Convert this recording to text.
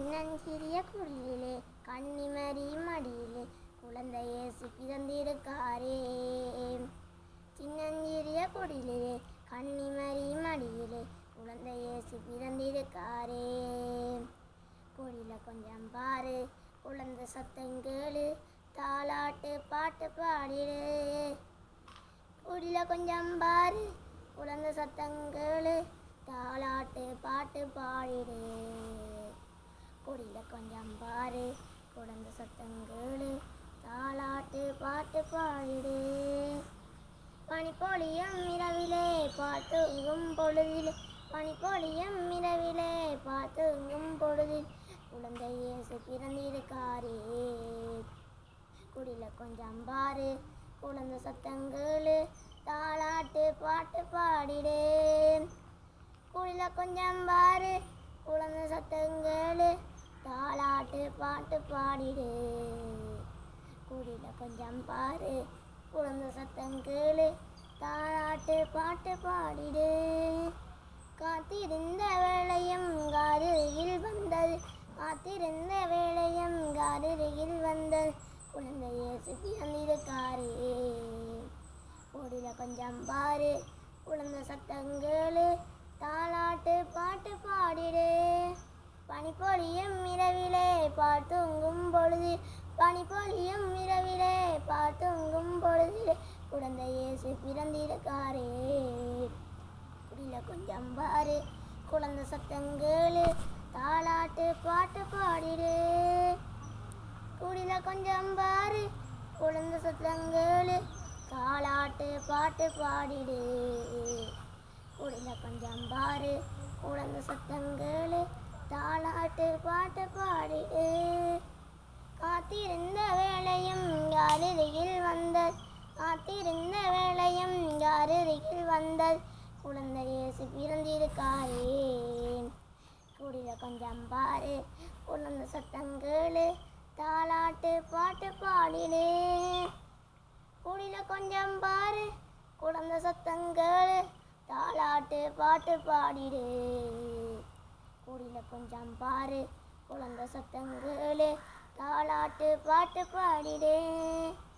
சின்னஞ்சிறிய குடிலே கன்னிமரி மடியிலே குழந்தை இயேசு பிறந்திருக்காரே. சின்னஞ்சிறிய குடிலே கன்னிமரி மடியிலே குழந்தை இயேசு பிறந்திருக்காரே. குடில கொஞ்சம் பாரு குழந்தை சத்தம் கேளு தாளாட்டு பாட்டு பாடிடு. குடில கொஞ்சம் பாரு குழந்தை சத்தம் கேளு தாளாட்டு பாட்டு பாடிடு குடில கொஞ்சம் பாரு குழந்தை சத்தம் கேளு தாலாட்டு பாட்டு பாடிடு பனிப்பொழியும் இரவிலே பாட்டுங்கும் பொழுதிலே பனிப்பொழியும் இரவிலே பாட்டுங்கும் பொழுதில் குழந்தை இயேசு பிறந்திருக்காரே. குடில கொஞ்சம் பாரு குழந்த சத்தங்களு தாளாட்டு பாட்டு பாடிடு குடில கொஞ்சம் பாரு குழந்தை சத்தங்களு தாளாட்டு பாட்டு பாடிடு. கூடியில் கொஞ்சம் பாரு. குழந்த சத்தம் கேளு. தாராட்டு பாட்டு பாடிடு. காத்திருந்த வேளையும் காரில் வந்தது. காத்திருந்த வேளையும் காரில் வந்தது. குழந்தையே இயேசு பிறந்திருக்காரே கூடியில் கொஞ்சம் பாரு. குழந்த சத்தம் கேளு. தாளாட்டு பாட்டு பனிப்பொழியும் இரவிலே பாட்டுங்கும் பொழுது பனிப்பொழியும் இரவிலே பாட்டுங்கும் பொழுதிலே குழந்தை இயேசு பிறந்திருக்காரே. குடில கொஞ்சம் பாரு குழந்தை சத்தங்கேளு தாளாட்டு பாட்டு பாடிடு. குடில கொஞ்சம் பாரு குழந்தை சத்தங்கேளு தாளாட்டு பாட்டு பாடிடு. குடில கொஞ்சம் பாரு குழந்தை சத்தங்கேளு தாளாட்டு பாட்டு பாடிடு காத்திருந்த வேளையும் யாருகையில் வந்தது? காத்திருந்த வேளையும் யாருகையில் வந்தது? குழந்தை இயேசு பிறந்திருக்காரே. குடில கொஞ்சம் பாரு குழந்தை சத்தங்களு தாளாட்டு பாட்டு பாடிடு குடில கொஞ்சம் பாரு குழந்தை சத்தங்களு தாளாட்டு பாட்டு பாடிடு கூடியில் கொஞ்சம் பாரு குழந்தை சத்தங்களே தாளாட்டு பாட்டு பாடிடே.